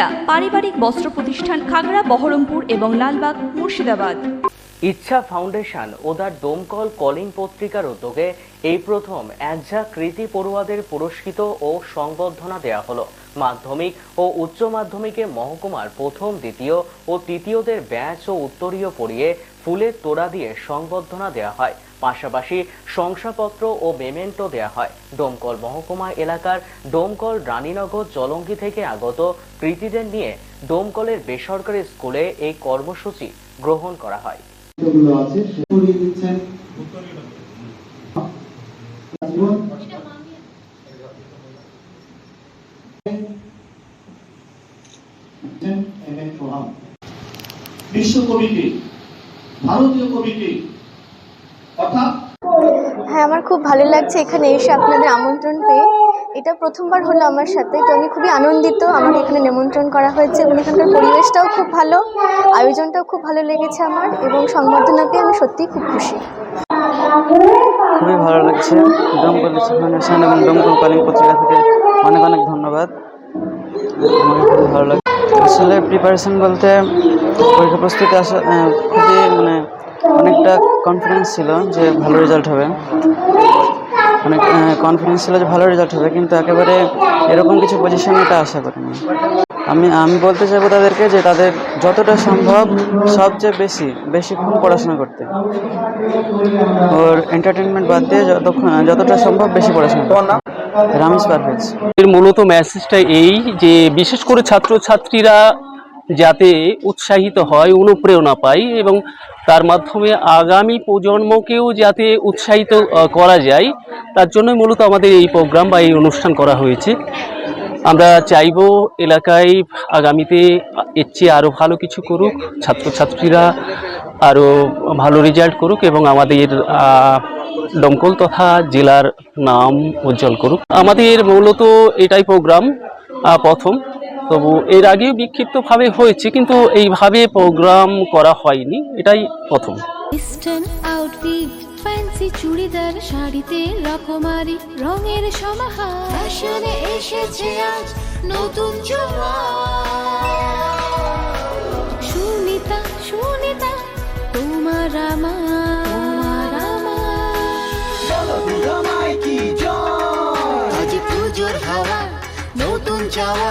সুনিতা পারিবারিক বস্ত্র প্রতিষ্ঠান খাগড়া, বহরমপুর এবং লালবাগ, মুর্শিদাবাদ। ইচ্ছা ফাউন্ডেশন ও তার দমকল কলিং পত্রিকার উদ্যোগে এই প্রথম একঝা কৃতি পড়ুয়াদের পুরস্কৃত ও সংবর্ধনা দেয়া হলো। মাধ্যমিক ও উচ্চ মাধ্যমিকে মহকুমার প্রথম, দ্বিতীয় ও তৃতীয়দের ব্যাচ ও উত্তরীয় পড়িয়ে ফুলের তোড়া দিয়ে সংবর্ধনা দেয়া হয়। পাশাপাশি শংসাপত্র ও মেমেন্টো দেয়া হয়। ডোমকল মহকুমা এলাকার ডোমকল রানীনগর জলঙ্গি থেকে আগত কৃতীদের নিয়ে ডোমকলের বেসরকারি স্কুলে এই কর্মসূচি গ্রহণ করা হয়। বিশ্বকবিকে ভারতীয় অর্থাৎ হ্যাঁ আমার খুব ভালো লাগছে এখানে এসে আপনাদের আমন্ত্রণ পেয়ে। এটা প্রথমবার হলো আমার সাথে তো আমি খুবই আনন্দিত। আমাকে এখানে নিমন্ত্রণ করা হয়েছে এবং এখানকার পরিবেশটাও খুব ভালো আয়োজনটাও খুব ভালো লেগেছে আমার এবং সংবর্ধনা পেয়ে আমি সত্যিই খুব খুশি। খুবই ভালো লাগছে। ফাউন্ডেশন এবং দমকল কলিং পত্রিকা থেকে অনেক অনেক ধন্যবাদ। আমাকে খুবই ভালো লাগে আসলে প্রিপারেশন বলতে পরীক্ষা প্রস্তুতি আসা খুবই মানে অনেকটা কনফিডেন্স ছিল যে ভালো রেজাল্ট হবে। অনেক কনফিডেন্স ছিল যে ভালো রেজাল্ট হবে, কিন্তু একেবারে এরকম কিছু পজিশনে এটা আশা করিনি। আমি আমি বলতে চাইব তাদেরকে যে তাদের যতটা সম্ভব সবচেয়ে বেশি বেশিক্ষণ পড়াশোনা করতে। ওর এন্টারটেনমেন্ট বাদ দিয়ে যতক্ষণ, যতটা সম্ভব বেশি পড়াশোনা রামিস পারভেজ। এর মূলত মেসেজটা এই যে, বিশেষ করে ছাত্রছাত্রীরা যাতে উৎসাহিত হয়, অনুপ্রেরণা পায় এবং তার মাধ্যমে আগামী প্রজন্মকেও যাতে উৎসাহিত করা যায়, তার জন্যই মূলত আমাদের এই প্রোগ্রাম বা এই অনুষ্ঠান করা হয়েছে। আমরা চাইব এলাকায় আগামীতে এর চেয়ে আরও ভালো কিছু করুক, ছাত্রছাত্রীরা আরও ভালো রেজাল্ট করুক এবং আমাদের দমকল তথা জেলার নাম উজ্জ্বল করুক। আমাদের মূলত এটাই প্রোগ্রাম প্রথম। তবু এর আগেও বিক্ষিপ্তভাবে হয়েছে, কিন্তু এইভাবে প্রোগ্রাম করা হয়নি, এটাই প্রথম। ওয়েস্টার্ন আউটফিট ফ্যান্সি চুড়িদার, শাড়িতে রকমারি, রঙের সমাহার। ফ্যাশনে এসেছে আজ নতুন সুনিতা সুনিতা, তোমার আমার। আমার। পুজোর হাওয়া, নতুন চাওয়া।